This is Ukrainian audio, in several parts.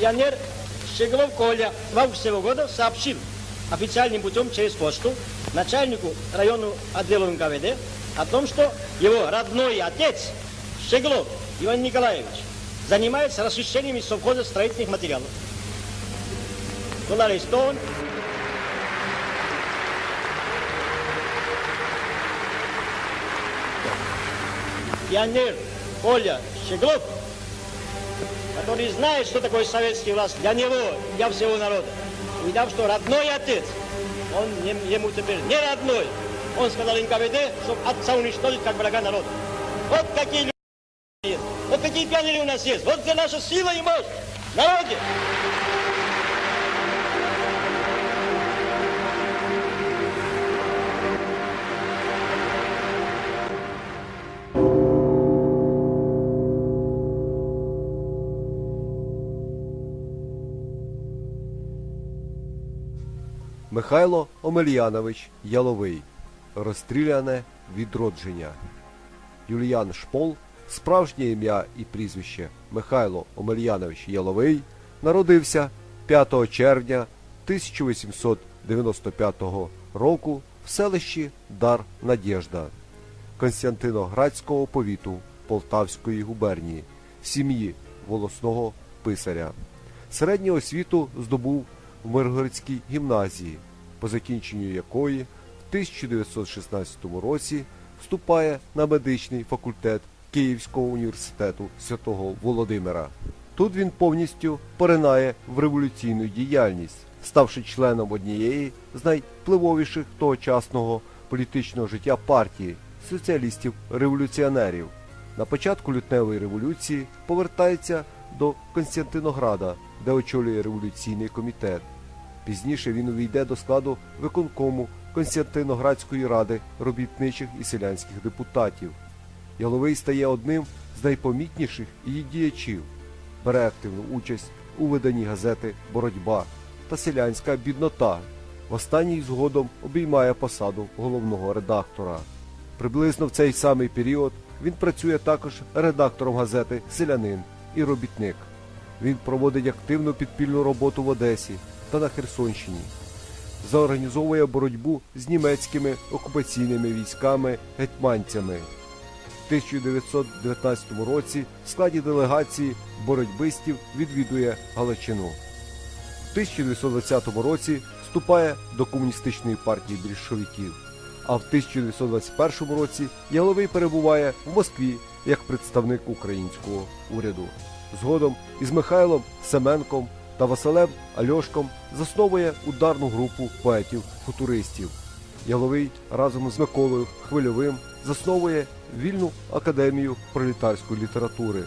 Пионер Щеглов Коля в августе этого года сообщил официальным путем через почту начальнику районного отдела НКВД о том, что его родной отец Щеглов Иван Николаевич занимается расчищением из совхоза строительных материалов. Был арестован пионер Коля Щеглов, который знает, что такое советский власть для него, для всего народа. Увидав, что родной отец, он ему теперь не родной, он сказал НКВД, чтобы отца уничтожить как врага народа. Вот какие люди есть, вот какие пионеры у нас есть, вот где наша сила и мощь в народе. Михайло Омельянович Яловий. Розстріляне відродження. Юліян Шпол, справжнє ім'я і прізвище Михайло Омельянович Яловий, народився 5 червня 1895 року в селищі Дар Надєжда Константиноградського повіту Полтавської губернії сім'ї волосного писаря. Середню освіту здобув в Миргородській гімназії, по закінченню якої в 1916 році вступає на медичний факультет Київського університету святого Володимира. Тут він повністю поринає в революційну діяльність, ставши членом однієї з найвпливовіших тогочасного політичного життя партії соціалістів-революціонерів. На початку лютневої революції повертається до Константинограда, де очолює революційний комітет. Пізніше він увійде до складу виконкому Константиноградської ради робітничих і селянських депутатів. Яловий стає одним з найпомітніших її діячів, бере активну участь у виданні газети Боротьба та селянська біднота. В останній згодом обіймає посаду головного редактора. Приблизно в цей самий період він працює також редактором газети Селянин і робітник. Він проводить активну підпільну роботу в Одесі та на Херсонщині. Заорганізовує боротьбу з німецькими окупаційними військами гетьманцями. В 1919 році в складі делегації боротьбистів відвідує Галичину. В 1920 році вступає до комуністичної партії більшовиків. А в 1921 році Яловий перебуває в Москві як представник українського уряду. Згодом із Михайлом Семенком та Василем Альошком засновує ударну групу поетів-футуристів. Яловий разом з Миколою Хвильовим засновує вільну академію пролетарської літератури.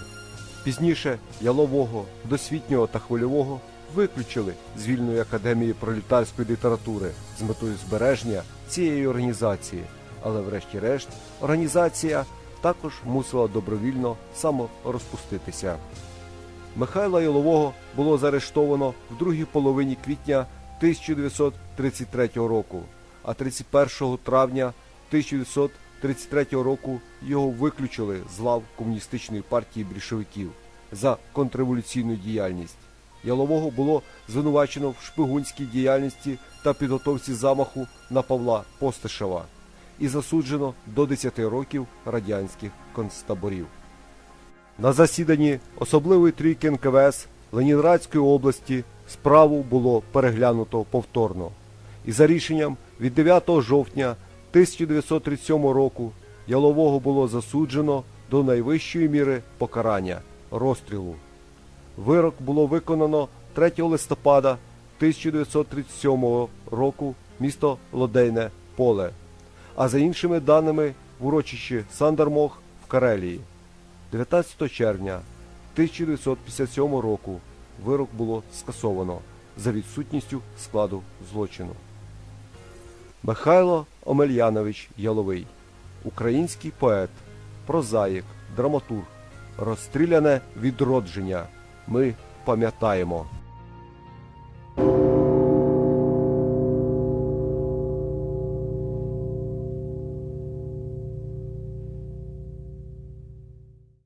Пізніше Ялового, досвітнього та хвильового виключили з вільної академії пролетарської літератури з метою збереження цієї організації. Але врешті-решт організація також мусила добровільно саморозпуститися. Михайла Ялового було заарештовано в другій половині квітня 1933 року, а 31 травня 1933 року його виключили з лав комуністичної партії більшовиків за контрреволюційну діяльність. Ялового було звинувачено в шпигунській діяльності та підготовці замаху на Павла Постишева і засуджено до 10 років радянських концтаборів. На засіданні особливої трійки НКВС Ленінградської області справу було переглянуто повторно. І за рішенням від 9 жовтня 1937 року Ялового було засуджено до найвищої міри покарання розстрілу. Вирок було виконано 3 листопада 1937 року місто Лодейне Поле, а за іншими даними в урочищі Сандармох в Карелії. 19 червня 1957 року вирок було скасовано за відсутністю складу злочину. Михайло Омельянович Яловий, український поет, прозаїк, драматург, розстріляне відродження. Ми пам'ятаємо.